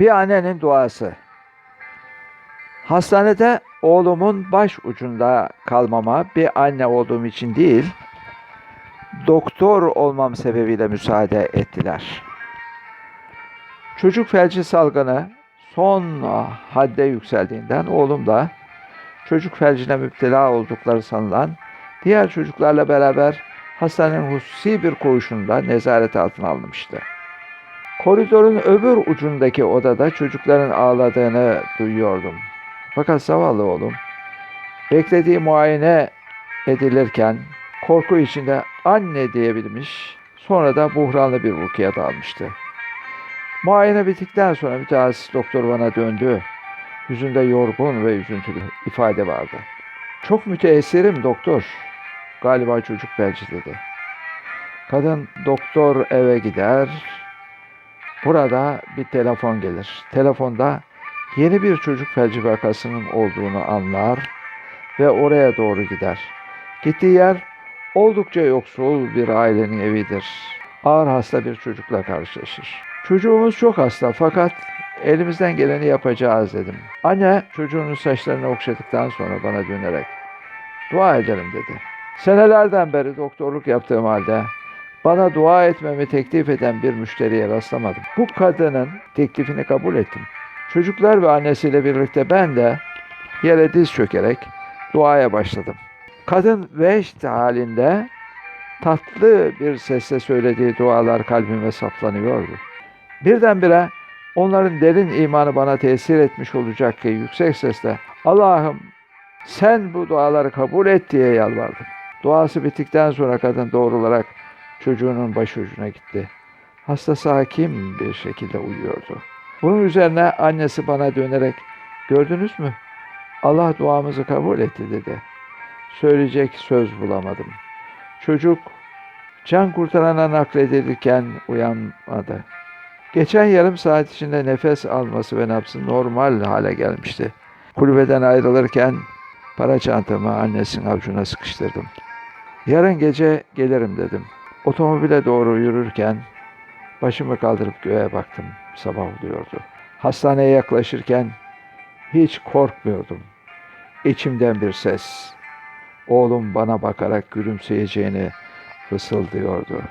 Bir annenin duası. Hastanede oğlumun baş ucunda kalmama bir anne olduğum için değil, doktor olmam sebebiyle müsaade ettiler. Çocuk felci salgını son hadde yükseldiğinden oğlum da çocuk felcine müptela oldukları sanılan diğer çocuklarla beraber hastanenin hususi bir koğuşunda nezaret altına alınmıştı. Koridorun öbür ucundaki odada çocukların ağladığını duyuyordum. Fakat zavallı oğlum beklediği muayene edilirken korku içinde anne diyebilmiş, sonra da buhranlı bir uykuya dalmıştı. Muayene bittikten sonra mütehassıs doktor bana döndü. Yüzünde yorgun ve üzüntülü ifade vardı. Çok müteessirim doktor. Galiba çocuk felci dedi. Kadın doktor eve gider. Burada bir telefon gelir. Telefonda yeni bir çocuk felci vakasının olduğunu anlar ve oraya doğru gider. Gittiği yer oldukça yoksul bir ailenin evidir. Ağır hasta bir çocukla karşılaşır. Çocuğumuz çok hasta fakat elimizden geleni yapacağız dedim. Anne çocuğunun saçlarını okşadıktan sonra bana dönerek dua ederim dedi. Senelerden beri doktorluk yaptığım halde bana dua etmemi teklif eden bir müşteriye rastlamadım. Bu kadının teklifini kabul ettim. Çocuklar ve annesiyle birlikte ben de yere diz çökerek duaya başladım. Kadın veşt halinde tatlı bir sesle söylediği dualar kalbime saplanıyordu. Birdenbire onların derin imanı bana tesir etmiş olacak ki yüksek sesle Allah'ım sen bu duaları kabul et diye yalvardım. Duası bittikten sonra kadın doğrularak çocuğunun başucuna gitti. Hasta sakin bir şekilde uyuyordu. Bunun üzerine annesi bana dönerek gördünüz mü? Allah duamızı kabul etti dedi. Söyleyecek söz bulamadım. Çocuk can kurtarana nakledilirken uyanmadı. Geçen yarım saat içinde nefes alması ve nabzı normal hale gelmişti. Kulübeden ayrılırken para çantamı annesinin avucuna sıkıştırdım. Yarın gece gelirim dedim. Otomobile doğru yürürken başımı kaldırıp göğe baktım. Sabah oluyordu. Hastaneye yaklaşırken hiç korkmuyordum. İçimden bir ses. Oğlum bana bakarak gülümseyeceğini fısıldıyordu.